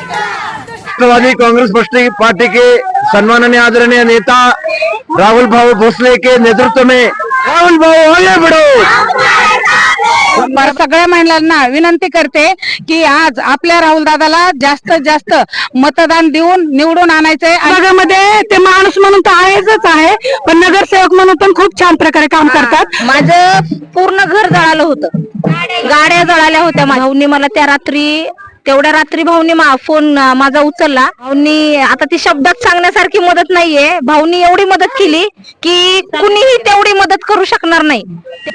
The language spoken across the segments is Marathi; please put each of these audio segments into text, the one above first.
राष्ट्रवादी कांग्रेस पार्टी पार्टी के सम्माननीय आदरणीय नेता राहुल भाऊ भोसले के नेतृत्व में राहुल भाऊ आगे बढ़ो। सगळ्या महिलांना विनंती करते की आज आपल्या राहुल दादाला जास्तीत जास्त मतदान देऊन निवडून आणायचंय जगामध्ये ते माणूस म्हणून तर आहेच आहे पण नगरसेवक म्हणून पण खूप छान प्रकारे काम करतात. माझं पूर्ण घर जळालं होतं. गाड्या जळाल्या होत्या माझ्या. भाऊनी मला त्या रात्री तेवढ्या रात्री भाऊनी मा- फोन माझा उचलला. भाऊनी आता ती शब्दात सांगण्यासारखी मदत नाहीये. भाऊनी एवढी मदत केली की कुणीही तेवढी मदत करू शकणार नाही.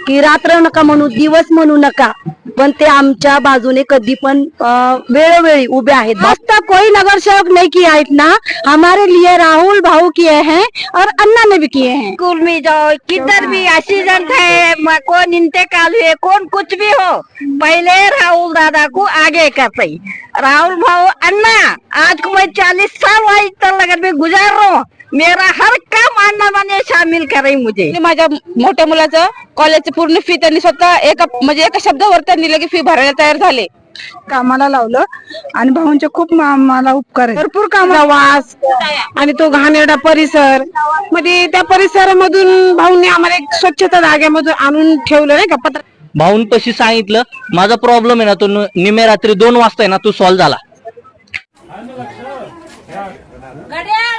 की रात्र नका म्हणू दिवस म्हणू नका. पण ते आमच्या बाजूने कधी पण वेळोवेळी उभे आहेत. तक कोई नगर सेवक नहीं किया है इतना. हमारे लिए राहुल भाऊ किए हैं और अन्ना ने भी किए हैं. स्कूल में जाओ किधर भी एक्सीडेंट है कौन इंतकाल हुए कौन कुछ भी हो पहले राहुल दादा को आगे करते ही। राहुल भाऊ अन्ना आज को मैं चालीस साल वाइज तक लगन में गुजार रहा हूँ। मेरा हर काम अन्ना ने शामिल करे मुझे। माझ्या मोठ्या मुलाचं कॉलेजची पूर्ण फी त्यांनी स्वतः एका म्हणजे एका शब्दावर त्यांनी लगे फी भरायला तयार झाले. कामाला लावलं आणि भाऊंचे खूप मा- मला उपकार आहे भरपूर कामाचा वास आणि तो घाणेरडा परिसर. मध्ये त्या परिसरामधून भाऊंनी आम्हाला एक स्वच्छता जागेमधून आणून ठेवलं नाही का? पत्र भाऊंपाशी सांगितलं माझा प्रॉब्लेम आहे ना तो न- निम्मे रात्री दोन वाजता आहे ना तो सॉल्व्ह झाला. घड्याळ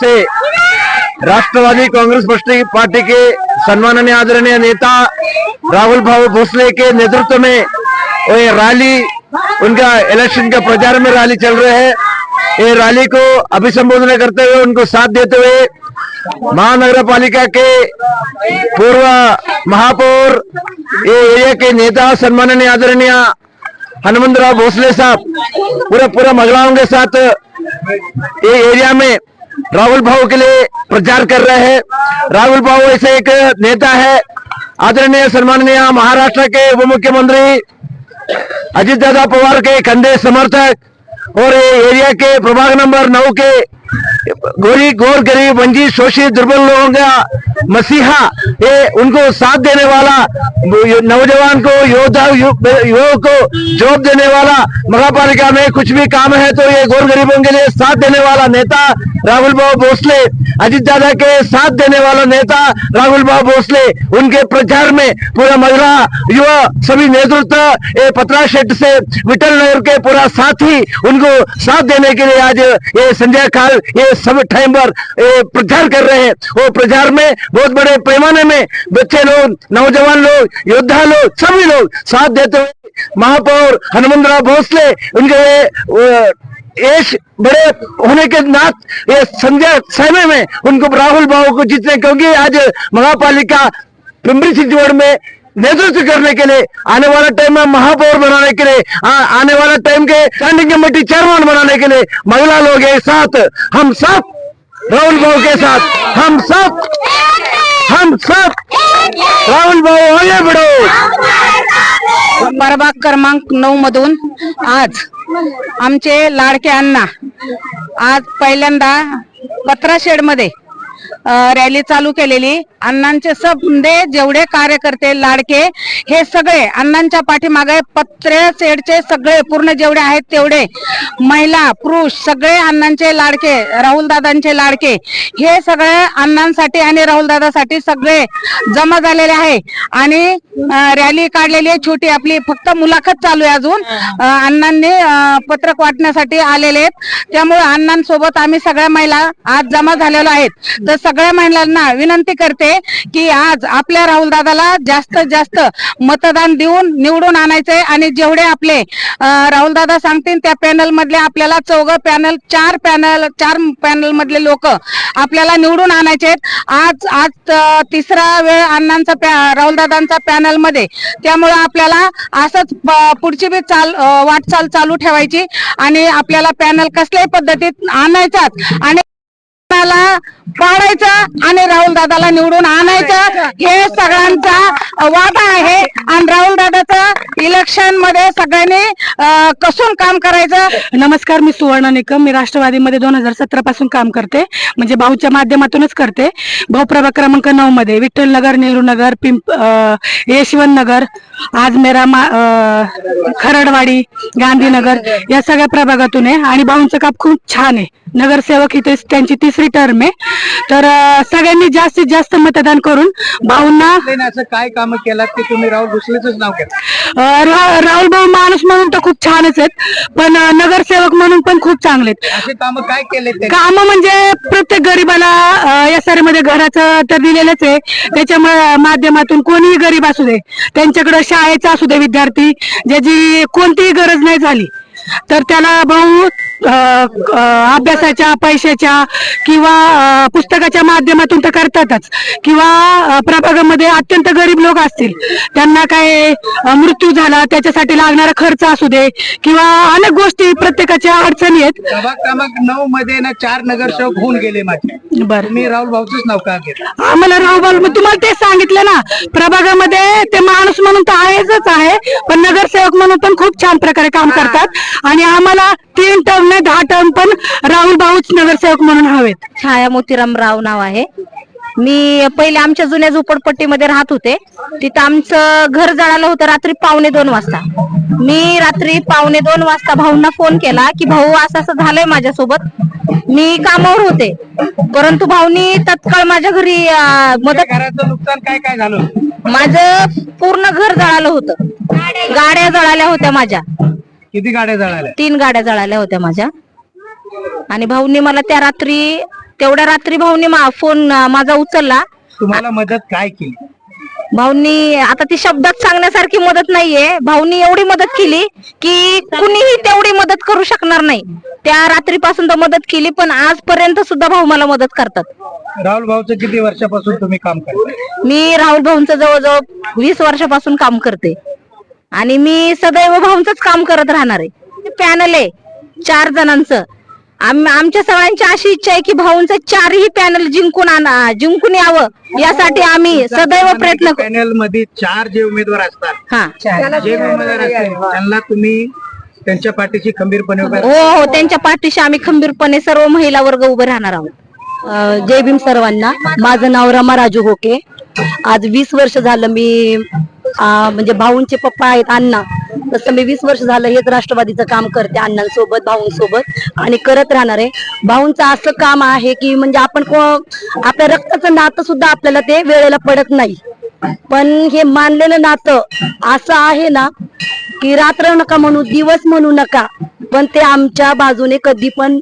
से राष्ट्रवादी कांग्रेस पार्टी के सम्माननीय आदरणीय नेता राहुल भाव भोसले के नेतृत्व में ये रैली, उनका इलेक्शन का प्रचार में रैली चल रहे है। ये रैली को अभिसंबोधन करते हुए, उनको साथ देते हुए महानगर पालिका के पूर्व महापौर, ये एरिया के नेता, सम्माननीय आदरणीय हनुमंतराव भोसले साहब पूरा पूरा महिलाओं के साथ ये एरिया में राहुल भाऊ के लिए प्रचार कर रहे हैं। राहुल भाऊ ऐसे एक नेता है, आदरणीय सम्माननीय महाराष्ट्र के उप मुख्यमंत्री अजित दादा पवार के कंधे समर्थक और एरिया के प्रभाग नंबर नौ के गोरी, गोर गरीब, वंचित, शोषित, दुर्बल लोगों का मसीहा, ये उनको साथ देने वाला नौजवान को, योद्धा युवक को जॉब देने वाला, महापालिका में कुछ भी काम है तो ये गोर गरीबों के लिए साथ देने वाला नेता राहुल बाबू भोसले, अजीत दादा के साथ देने वाला नेता राहुल बाबू भोसले, उनके प्रचार में पूरा महिला युवा सभी नेतृत्व ये पत्रा शेट से विठल नगर के पूरा साथी, उनको साथ देने के लिए आज ये संजय काल, ये सब टाइम पर प्रचार कर रहे हैं। वो प्रचार में बहुत बड़े पैमाने में बच्चे लोग, नौजवान लोग, योद्धा लोग, सभी लोग साथ देते हुए महापौर हनुमंतराव भोसले, उनके एश बड़े होने के नात ये संजय समय में उनको राहुल बाबू को जीतने क्योंकि आज महापालिका पिंपरी चिंचवड़ में नेतृत्व करने के लिए आने वाला टाइम में महापौर बनाने के लिए आ, आने वाला टाइम के स्टैंडिंग कमेटी चेयरमैन बनाने के लिए महिला लोग साथ हम सब राहुल बाबू के साथ हम सब हम सब राहुल बाबू आगे बढ़ो। क्रमांक नऊ मधून आज आमचे लाडके अण्णा आज पहिल्यांदा पत्रा शेडमध्ये रॅली चालू केलेली. अण्णांचे समजे जेवढे कार्यकर्ते लाडके हे सगळे अण्णांच्या पाठीमागे पत्रे शेडचे सगळे पूर्ण जेवढे आहेत तेवढे. महिला पुरुष सगळे अण्णांचे लाडके राहुल दादांचे लाडके. हे सगळे अण्णांसाठी आणि राहुल दादासाठी सगळे जमा झालेले आहे. आणि रॅली काढलेली आहे छोटी आपली. फक्त मुलाखत चालू आहे अजून. अण्णांनी पत्रक वाटण्यासाठी आलेले आहेत. त्यामुळे अण्णांसोबत आम्ही सगळ्या महिला आज जमा झालेलो आहेत. तर सगळ्या सगळ्या महिलांना विनंती करते की आज आपल्या राहुल दादाला जास्तीत जास्त मतदान देऊन निवडून आणायचंय आणि जेवढे आपले राहुल दादा सांगतील त्या पॅनल मधले आपल्याला चौघ पॅनल चार पॅनल चार पॅनल मधले लोक आपल्याला निवडून आणायचे आज आज तिसरा वेळ अण्णांचा राहुलदादांचा राहुल दादांचा पॅनलमध्ये. त्यामुळे आपल्याला असंच पुढची बी चाल वाटचाल चालू ठेवायची आणि आपल्याला पॅनल कसल्याही पद्धतीत आणायचाच आणि पाडायचं आणि राहुल दादाला निवडून आणायचं. हे सगळ्यांचा वादा आहे. आणि राहुल दादाचा इलेक्शनमध्ये सगळ्यांनी कसून काम करायचं? नमस्कार मी सुवर्ण निकम. मी राष्ट्रवादीमध्ये दोन हजार सतरा पासून काम करते. म्हणजे भाऊच्या माध्यमातूनच करते. भाऊ प्रभाग क्रमांक नऊ मध्ये विठ्ठल नगर नेहरू नगर पिंप यशवंत नगर आज मेरा खरडवाडी गांधीनगर या सगळ्या प्रभागातून आहे. आणि भाऊंचं काम खूप छान आहे. नगरसेवक इथे त्यांची तिसरी टर्म आहे. तर सगळ्यांनी जास्तीत जास्त मतदान करून भाऊंना असं काय काम केलं की तुम्ही राहुल भोसलेच नाव रा- राहुल भाऊ माणूस म्हणून तर खूप छानच आहेत पण नगरसेवक म्हणून पण खूप चांगले आहेत. काम काय केले काम म्हणजे प्रत्येक गरीबाला या सारे मध्ये घराचं तर दिलेलंच आहे. त्याच्या माध्यमातून कोणीही गरीब असू दे त्यांच्याकडे शाळेचा असू दे विद्यार्थी ज्याची कोणतीही गरज नाही झाली तर त्याला भाऊ अभ्यासाच्या पैशाच्या किंवा पुस्तकाच्या माध्यमातून तर करतातच. किंवा प्रभागामध्ये अत्यंत गरीब लोक असतील. त्यांना काय मृत्यू झाला त्याच्यासाठी लागणारा खर्च असू दे किंवा अनेक गोष्टी प्रत्येकाच्या अडचणी आहेत. प्रभाग क्रमांक नऊ मध्ये ना चार नगरसेवक होऊन गेले माझे. बरं. तुम्ही राहुल भाऊच नाव का घेतलं? आम्हाला राहुल मी तुम्हाला तेच सांगितलं ना. प्रभागामध्ये ते माणूस म्हणून तर आहेच आहे पण नगरसेवक म्हणून पण खूप छान प्रकारे काम करतात. आणि आम्हाला तीन टर्म नाही दहा टर्म पण राहुल भाऊच नगरसेवक म्हणून हवेत. छाया मोतीराम राव नाव आहे. मी पहिले आमच्या जुन्या झोपडपट्टीमध्ये राहत होते. तिथं आमचं घर जळालं होतं रात्री पावणे दोन वाजता. मी रात्री पावणे दोन वाजता भाऊंना फोन केला की भाऊ असं असं झालंय माझ्यासोबत. मी कामावर होते. परंतु भाऊनी तत्काळ माझ्या घरी अं, मदत घराचं नुकसान काय काय झालं? माझं पूर्ण घर जळालं होतं. गाड्या जळाल्या होत्या माझ्या. किती गाड्या जळाल्या? तीन गाड्या जळाल्या होत्या माझ्या. आणि भाऊनी मला त्या रात्री तेवढ्या रात्री भाऊनी मा- फोन अं, माझा उचलला. तुम्हाला मदत काय केली? भाऊनी आता ती शब्दात सांगण्यासारखी मदत नाहीये. भाऊनी एवढी मदत केली की कुणीही तेवढी मदत करू शकणार नाही. त्या रात्रीपासून तर मदत केली पण आजपर्यंत सुद्धा भाऊ मला मदत करतात. राहुल भाऊचं किती वर्षापासून तुम्ही काम करता मी राहुल भाऊंचं जवळजवळ वीस वर्षापासून काम करते. आणि मी सदैव भाऊंच काम करत राहणार आहे. पॅनल आहे चार जणांचं. आम- आमच्या सगळ्यांची अशी इच्छा आहे की भाऊंचं चारही पॅनल जिंकून आणा जिंकून यावं. यासाठी आम्ही सदैव प्रयत्न करू. पॅनलमध्ये चार जे उमेदवार असतात हा. जे उमेदवार असतील त्यांना तुम्ही त्यांच्या पाठीशी खंबीरपणे उभे हो हो त्यांच्या पाठीशी आम्ही खंबीरपणे सर्व महिला वर्ग उभे राहणार आहोत. जय भीम सर्वांना. माझं नाव रमा राजू होके. आज वीस वर्ष झालं मी म्हणजे भाऊंचे पप्पा आहेत अण्णा. तसं मी वीस वर्ष झालं हेच राष्ट्रवादीचं काम करते अण्णांसोबत भाऊंसोबत. आणि करत राहणार आहे. भाऊंचं असं काम आहे की म्हणजे आपण आपल्या रक्ताचं नातं सुद्धा आपल्याला ते वेळेला पडत नाही. पण हे मानलेलं नातं असं आहे ना की रात्र नका म्हणू दिवस म्हणू नका. पण ते आमच्या बाजूने कधी पण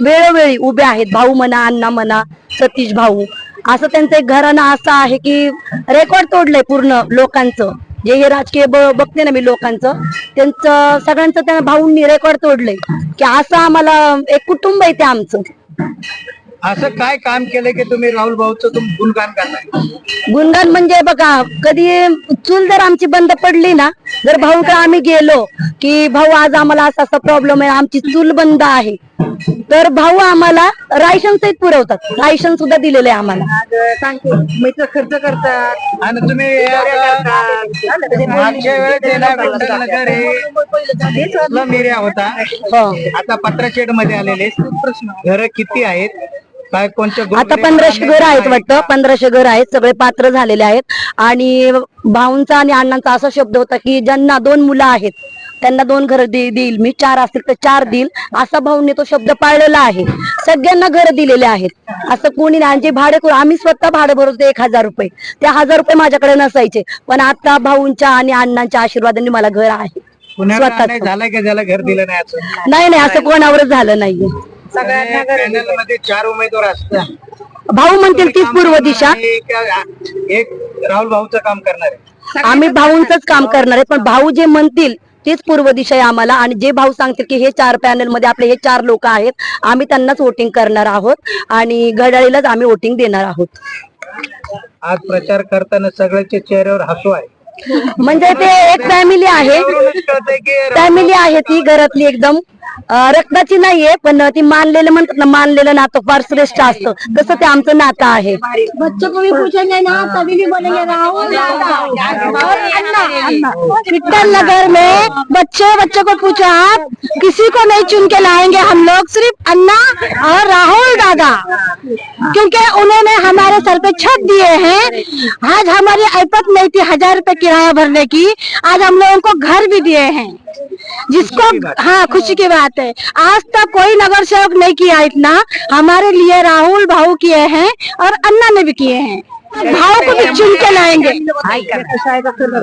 वेळोवेळी उभे आहेत. भाऊ म्हणा अण्णा म्हणा सतीश भाऊ. असं त्यांचं एक घराणं असं आहे की रेकॉर्ड तोडलंय पूर्ण लोकांचं. जे हे राजकीय ब- बघते ना मी लोकांचं त्यांचं सगळ्यांचं त्या भाऊंनी रेकॉर्ड तोडलंय. की असं आम्हाला एक कुटुंब आहे ते आमचं. असं काय काम केलं की तुम्ही राहुल भाऊचं तुम्ही गुणगान करताय? गुणगान म्हणजे बघा कधी चूल जर आमची बंद पडली ना जर भाऊकडे आम्ही गेलो की भाऊ आज आम्हाला असा असा प्रॉब्लेम आहे आमची चूल बंद आहे. तर भाऊ आम्हाला रायशन सहित पुरवतात. रायशन सुद्धा दिलेलं आहे आम्हाला. खर्च करतात. आणि तुम्ही मागच्या वेळेस आहे ना, विठ्ठल नगर हे स्लम एरिया होता. आता पत्राशेडमध्ये आलेले घर किती आहेत? काय कोणत्या आता पंधराशे घर आहेत वाटतं पंधराशे घर आहेत सगळे पात्र झालेले आहेत. आणि भाऊंचा आणि अण्णांचा असा शब्द होता की ज्यांना दोन मुलं आहेत त्यांना दोन घर देईल. मी चार असतील तर चार देईल. असा भाऊंनी तो शब्द पाळलेला आहे. सगळ्यांना घर दिलेले आहेत. असं कोणी नाही. आणि जे भाडे करू आम्ही स्वतः भाडे भरत एक हजार रुपये. ते हजार रुपये माझ्याकडे नसायचे. पण आता भाऊंच्या आणि अण्णांच्या आशीर्वादाने मला घर आहे. पुण्याला स्वतःच. नाही झालाय का ज्याला घर दिलं नाही असं नाही नाही. असं कोणावरच झालं नाहीये. पॅनलमध्ये चार उमेदवार असतात. भाऊ म्हणतील तीच पूर्व दिशा. एक राहुल भाऊचं काम करणार आहे. आम्ही भाऊंच काम करणार आहे पण भाऊ जे म्हणतील तीच पूर्व दिशा आहे आम्हाला. आणि जे भाऊ सांगतील की हे चार पॅनलमध्ये आपले हे चार लोक आहेत आम्ही त्यांनाच वोटिंग करणार आहोत. आणि घड्याळीलाच आम्ही वोटिंग देणार आहोत. आज प्रचार करताना सगळ्याच्या चेहऱ्यावर हसू आहे. म्हणजे ते एक फॅमिली आहे. कळतंय की फॅमिली आहे ती घरातली एकदम. रक्ताची नाहीये पण ती मानलेलं म्हणतात ना मानलेलं नातं फार श्रेष्ठ असतं. तसं ते आमचं नातं आहे. बच्चों को भी पूछेंगे ना तभी भी बोलेंगे राहुल विठल नगर में बच्चे बच्चों को पूछो आप. किसी को नहीं चुन के लाएँगे हम लोग सिर्फ़ अन्ना और राहुल दादा. क्योंकि उन्होंने हमारे सर पे छत दिए हैं. आज हमारी ऐपत नहीं थी हज़ार रुपए किराया भरने की. आज हम लोगों को घर भी दिए हैं. जिसको हाँ। खुशी की बात है। आज तक कोई नगर सेवक नहीं किया इतना। हमारे लिए राहुल भाऊ किए हैं और अन्ना ने भी किए हैं। भाव को भी चुन के लाएँगे।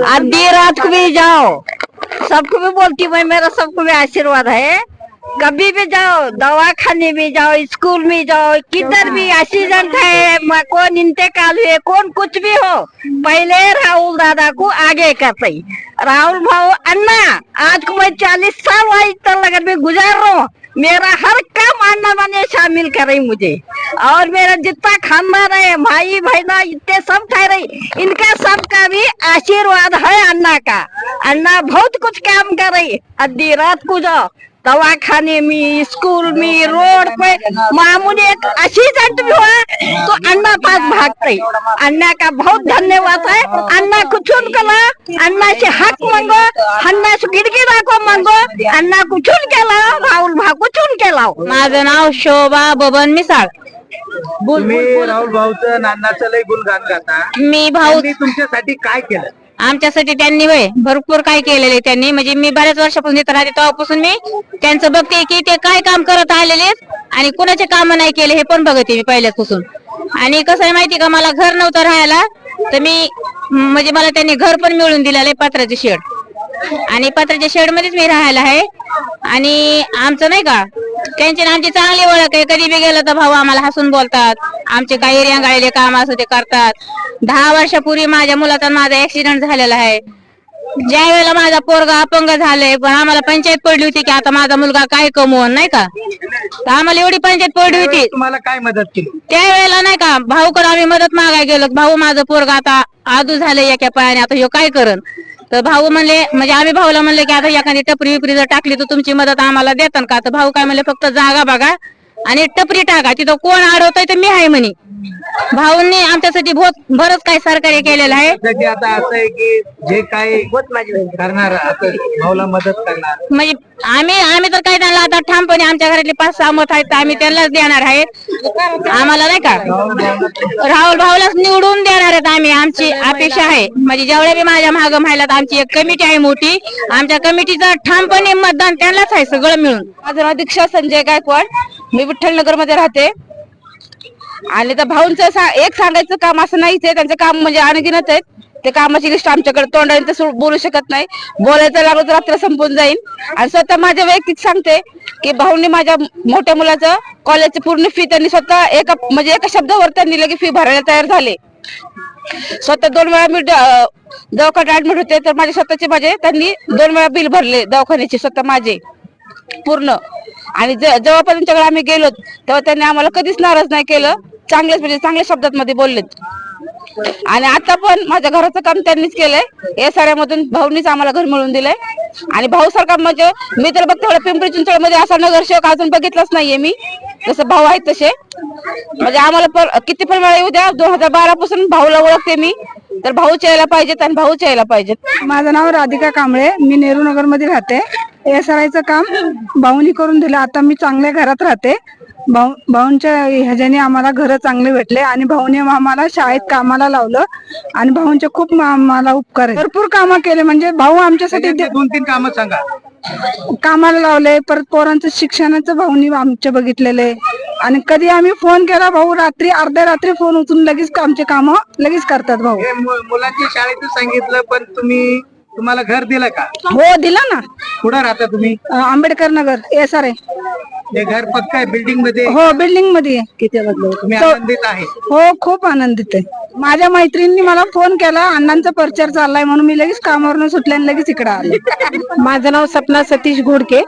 आज देर रात को भी जाओ। सबको भी बोलती हूँ मैं मेरा सबको भी आशीर्वाद है। कभी भी जाओ, दवाखाने में जाओ, स्कूल में जाओ, किधर भी एक्सीडेंट है कौन इंतकाल हुए, कौन कुछ भी हो, पहले राहुल दादा को आगे करते राहुल भाऊ, अन्ना, आज को मैं चालीस साल वही लगन में गुजार रहा हूँ। मेरा हर काम अन्ना मैंने शामिल करे मुझे। और मेरा जितना खानदान है, भाई बहना इतने सब ठहरे इनका सबका भी आशीर्वाद है अन्ना का। अन्ना बहुत कुछ काम करे आधी रात को जाओ दवाखाने में स्कूल में रोड पे. मामूली एक एक्सीडेंट भी हुआ तो अन्ना पास भागते अन्ना का बहुत धन्यवाद है अन्ना को चुन के ला अन्ना से हक मांगो अन्ना से गिड़गिड़ा को मांगो. अन्ना को चुन के लाओ राहुल भाऊ को चुन के लाओ माझं नाव शोभा बबन मिसाळ. तुम्ही राहुल भाऊचं नानाचं लय गुणगान गाता. मी भाऊ तुमच्यासाठी काय केलं? आमच्यासाठी त्यांनी वय भरपूर काय केलेले त्यांनी. म्हणजे मी बऱ्याच वर्षापासून येत राहते तेव्हापासून मी त्यांचं बघते की ते काय काम करत आलेले आणि कुणाचे काम नाही केले हे पण बघते मी पहिल्यापासून. आणि कसं आहे माहिती का मला घर नव्हतं राहायला तर मी म्हणजे मला त्यांनी घर पण मिळून दिलेलं आहे पत्र्याचे शेड. आणि पत्राच्या शेड मध्येच मी राहायला आहे. आणि आमचं नाही का? त्यांची आमची चांगली ओळख आहे. कधी बी गेलं तर भाऊ आम्हाला हसून बोलतात. आमचे काही रेंगाळलेले काम असं ते करतात. दहा वर्षापूर्वी माझ्या मुलाचा माझा ऍक्सिडेंट झालेला आहे. ज्या वेळेला माझा पोरगा अपंग झालाय पण आम्हाला पंचायत पडली होती की आता माझा मुलगा काय कमवून नाही का? तर आम्हाला एवढी पंचायत पडली होती. तुम्हाला काय मदत केली? त्यावेळेला नाही का भाऊकडे आम्ही मदत मागाय गेलो. भाऊ माझं पोरगा आता आदू झालंय एका पायाने आता ह्यो काय करण? तर भाऊ म्हणले म्हणजे आम्ही भाऊला म्हणले की आता एखादी टपरी विपरी जर टाकली तर तुमची मदत आम्हाला देतात का? तर भाऊ काय म्हणले फक्त जागा बघा आणि टपरी टाका. तिथं कोण अडवतोय तर मी आहे म्हणे. भाऊंनी आमच्यासाठी बहुत बरंच काही सहकार्य केलेलं आहे. त्यासाठी आता असं आहे की जे काय करणार आता भाऊला मदत करणार. म्हणजे आम्ही आम्ही तर काय त्यांना आता ठामपणे आमच्या घरातले पाच सहा मत आहेत तर आम्ही त्यांनाच देणार आहेत. आम्हाला नाही का? राहुल भाऊलाच निवडून देणार आहेत आम्ही. आमची अपेक्षा आहे. म्हणजे जेवढ्या बी माझ्या माग महिला आमची एक कमिटी आहे मोठी. आमच्या कमिटीचं ठामपणे मतदान त्यांनाच आहे सगळं मिळून. माझं नाव दीक्षा संजय गायकवाड. मी विठ्ठल नगरमध्ये राहते. आणि त्या भाऊंचं सा- एक सांगायचं काम असं नाहीच आहे. त्यांचं काम म्हणजे अनगिनच आहेत ते कामाची लिस्ट आमच्याकडे तोंडाने तर बोलू शकत नाही. बोलायचं लागलं तर रात्र संपून जाईल आणि स्वतः माझ्या वैयक्तिक सांगते की भाऊंनी माझ्या मोठ्या मुलाचं कॉलेजची पूर्ण फी त्यांनी स्वतः एका म्हणजे एका शब्दावर त्यांनी लगे फी भरायला तयार झाले. स्वतः दोन वेळा मी दवाखान्यात ऍडमिट होते. तर माझे स्वतःचे माझे त्यांनी दोन वेळा बिल भरले दवाखान्याचे स्वतः माझे. पूर्ण. आणि जे- जेव्हा पण त्यांच्याकडे आम्ही गेलो तेव्हा त्यांनी आम्हाला कधीच नाराज नाही केलं. चांगलेच म्हणजे चांगल्या शब्दात मध्ये बोललेत. आणि आता पण माझ्या घराचं काम त्यांनीच केलंय. या साऱ्यामधून भाऊनीच आम्हाला घर मिळून दिलंय. आणि भाऊ सारखा म्हणजे मी तर बघते तेवढं पिंपरी चिंचवडमध्ये असा नगरसेवक अजून बघितलाच नाहीये मी. जसं भाऊ आहेत तसे. म्हणजे आम्हाला किती पण वेळा येऊ द्या दोन हजार बारा पासून भाऊला ओळखते मी. तर भाऊच यायला पाहिजेत आणि भाऊच यायला पाहिजेत. माझं नाव राधिका कांबळे मी नेहरू नगरमध्ये राहते एस काम भाऊनी करून दिलं. आता मी चांगल्या घरात राहते. भाऊ भाऊंच्या ह्याच्याने आम्हाला घर चांगले भेटले आणि भाऊने आम्हाला शाळेत कामाला लावलं आणि भाऊंचे खूप आम्हाला उपकार आहेत. भरपूर कामं केले म्हणजे भाऊ आमच्यासाठी दोन तीन कामं सांगा. कामाला लावले परत पोरांचं शिक्षणाचं भाऊनी आमच्या बघितलेले. आणि कधी आम्ही फोन केला भाऊ रात्री अर्ध्या रात्री फोन उचलून लगेच आमचे काम लगेच करतात भाऊ. हे मु- मुलांची शाळेतून सांगितलं पण तुम्ही तुम्हाला घर दिलं का? हो दिला ना. कुठं राहता तुम्ही? अं, आंबेडकर नगर एस आर हे घर पक्क आहे बिल्डिंगमध्ये हो बिल्डिंगमध्ये आहे. किती वाजले तुम्ही आनंदित आहे? हो खूप आनंदित आहे. माझ्या मैत्रिणींनी मला फोन केला अण्णांचा प्रचार चाललाय म्हणून मी लगेच कामावरून सुटले आणि लगेच इकडे आले. माझं नाव सपना सतीश घोडके.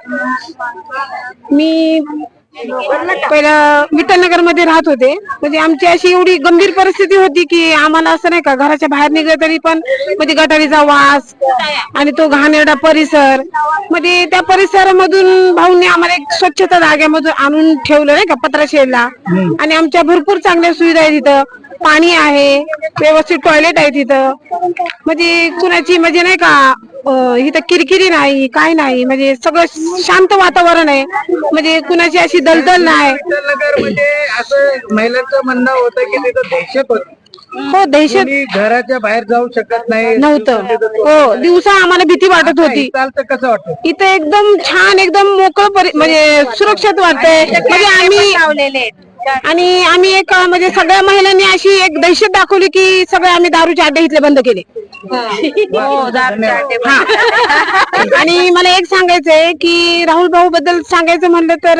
मी पहिला विठ्ठलनगरमध्ये राहत होते. म्हणजे आमची अशी एवढी गंभीर परिस्थिती होती की आम्हाला असं नाही का घराच्या बाहेर निघलं तरी पण म्हणजे गटारीचा वास आणि तो घाणेरडा परिसर. म्हणजे त्या परिसरामधून भाऊंनी आम्हाला एक स्वच्छता जाग्यामधून आणून ठेवलं नाही का पत्राशेडला आणि आमच्या भरपूर चांगल्या सुविधा आहे तिथं. पाणी आहे व्यवस्थित टॉयलेट आहे तिथं. म्हणजे कुणाची म्हणजे नाही का अं, इथं किरकिरी नाही काय नाही. म्हणजे सगळं शांत वातावरण आहे. म्हणजे कुणाची अशी दलदल नाही. असं महिलांचं म्हणणं होतं की तिथं दहशत होती. हो दहशत. कोणी घराच्या बाहेर जाऊ शकत नाही. नव्हतं. हो दिवसा आम्हाला भीती वाटत होती. चालतं कसं वाटतं? इथं एकदम छान एकदम मोकळं परि- म्हणजे सुरक्षित वाटतंय. म्हणजे आम्ही आणि आम्ही एक म्हणजे सगळ्या महिलांनी अशी एक दहशत दाखवली की सगळे आम्ही दारूचे अड्डे इथले बंद केले. हा. आणि मला एक सांगायचंय की राहुल भाऊ बद्दल सांगायचं म्हणलं तर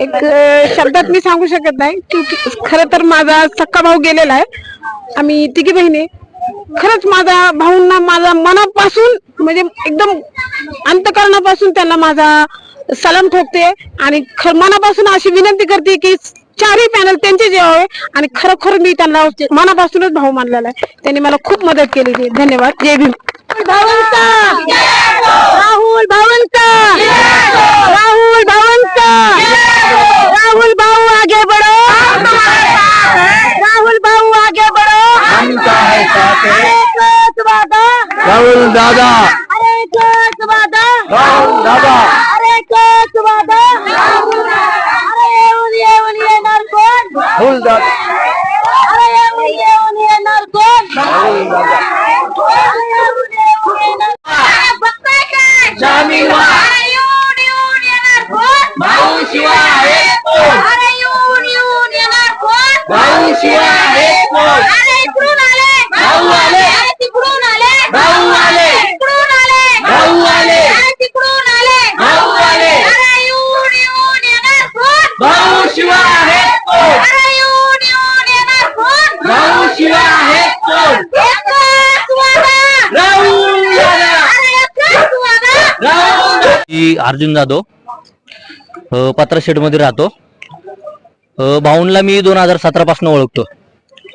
एक शब्दात मी सांगू शकत नाही. की खर तर माझा सक्का भाऊ गेलेला आहे. आम्ही तिघी बहिणी. खरंच माझा भाऊंना माझा मनापासून म्हणजे एकदम अंतकरणापासून त्यांना माझा सलाम ठोकते. आणि मनापासून अशी विनंती करते की चारही पॅनल त्यांचे जेवावे आणि खरोखर मी त्यांना मनापासूनच भाऊ मानलेला आहे. त्यांनी मला खूप मदत केली धन्यवाद. जय भीम. भावंत राहुल भावंत राहुल भावंत राहुल भाऊ आगे बढ़ो. राहुल भाऊ आगे बढ़ो. राहुल दादा। राहुल दादा अरे एकच वादा अरे येऊन येऊन येणार कोण राहुल दादा अरे येऊन येऊन येणार कोण अरे येऊन येऊन येणार अरे बघताय काय अरे येऊन येऊन येणार कोण भाऊ शिवाय आहे कोण? अरे येऊन येऊन येणार कोण भाऊ शिवाय आहे कोण? अरे इकडून आले भाऊ आले. अरे तिकडून आले भाऊ आले. इकडून आले भाऊ आले. अरे तिकडून आले भाऊ आले. अरे येऊन येऊन येणार कोण भाऊ शिवाय आहे कोण? अरे येऊन येऊन येणार कोण भाऊ शिवाय आहे कोण? मी अर्जुन जाधव. पत्राशेडमध्ये राहतो. अ, भाऊंला मी दोन हजार सतरा पासून ओळखतो.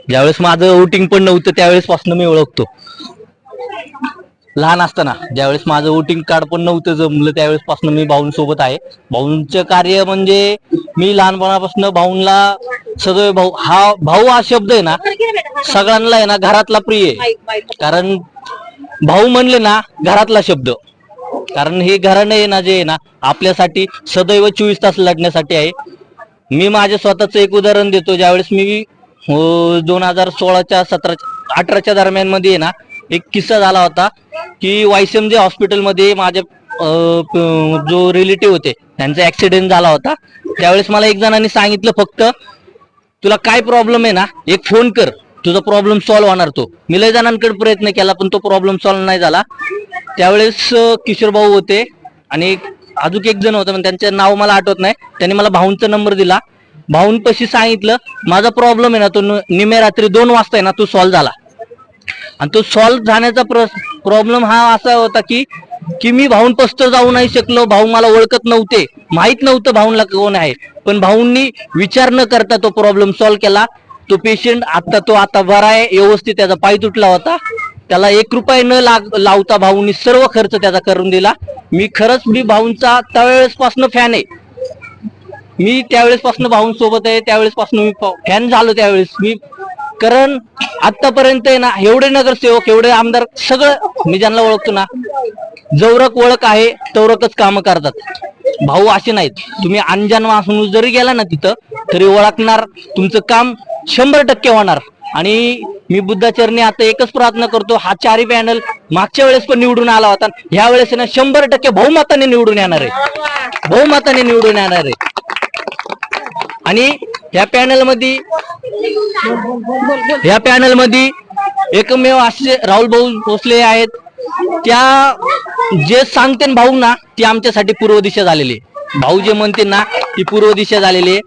ज्यावेळेस माझं वोटिंग पण नव्हतं त्यावेळेस पासून मी ओळखतो. लहान असताना ज्यावेळेस माझं वोटिंग कार्ड पण नव्हतं जमलं त्यावेळेस पासून मी भाऊंसोबत आहे. भाऊंचं कार्य म्हणजे मी लहानपणापासून भाऊंला सगळे भाऊ हा भाऊ हा शब्द आहे ना सगळ्यांना आहे ना घरातला प्रिय आहे. कारण भाऊ म्हणले ना घरातला शब्द. कारण हे घराणं आहे ना जे आहे ना आपल्यासाठी सदैव चोवीस तास लढण्यासाठी आहे. मी माझ्या स्वतःचं एक उदाहरण देतो. ज्यावेळेस मी हो, दोन हजार सोळाच्या सतराच्या अठराच्या दरम्यानमध्ये आहे ना एक किस्सा झाला होता की वायसएमजे हॉस्पिटलमध्ये माझे जो रिलेटिव्ह होते त्यांचा ऍक्सिडेंट झाला होता. त्यावेळेस मला एक जणांनी सांगितलं फक्त तुला काय प्रॉब्लेम आहे ना एक फोन कर. तुझा प्रॉब्लेम सॉल्व्ह होणार तो. मी लय जणांकडे प्रयत्न केला पण तो प्रॉब्लेम सॉल्व्ह नाही झाला. त्यावेळेस किशोर भाऊ होते आणि अजून एक जण होतं पण त्यांचं नाव मला आठवत नाही. त्यांनी मला भाऊंचा नंबर दिला. भाऊंपाशी सांगितलं माझा प्रॉब्लेम आहे ना तो निमे निम्या रात्री दोन वाजता आहे ना तो सॉल्व्ह झाला. आणि तो सॉल्व्ह झाण्याचा प्रॉब्लेम हा असा होता की की मी भाऊंपस्त जाऊ नाही शकलो भाऊ मला ओळखत नव्हते. माहीत नव्हतं भाऊनला कोण आहे. पण भाऊंनी विचार न करता तो प्रॉब्लेम सॉल्व्ह केला. तो पेशंट आता तो आता बरा आहे व्यवस्थित त्याचा पाय तुटला होता. त्याला एक रुपये न लाग लावता भाऊंनी सर्व खर्च त्याचा करून दिला. मी खरंच मी भाऊंचा त्यावेळेसपासून फॅन आहे. मी त्यावेळेसपासून भाऊंसोबत आहे त्यावेळेसपासून मी फॅन झालो त्यावेळेस. मी कारण आतापर्यंत आहे ना एवढे नगरसेवक एवढे आमदार सगळं मी ज्यांना ओळखतो ना जवरक ओळख आहे तवरकच कामं करतात. भाऊ असे नाहीत. तुम्ही अंजान वासून जरी गेला ना तिथं तरी ओळखणार तुमचं काम शंभर टक्के होणार. आणि मी बुद्धाचरणी आता एकच प्रार्थना करतो हा चारी पॅनल मागच्या वेळेस पण निवडून आला होता. ह्या वेळेस आहे ना शंभर टक्के बहुमताने निवडून येणार आहे. बहुमताने निवडून येणार आहे. आणि ह्या पॅनलमध्ये ह्या पॅनलमध्ये एकमेव असे राहुल भाऊ भोसले आहेत. त्या जे सांगते ना भाऊ ना ते आमच्यासाठी पूर्व दिशा झालेली भाऊ जे म्हणते ना ती पूर्व दिशा झालेली आहे.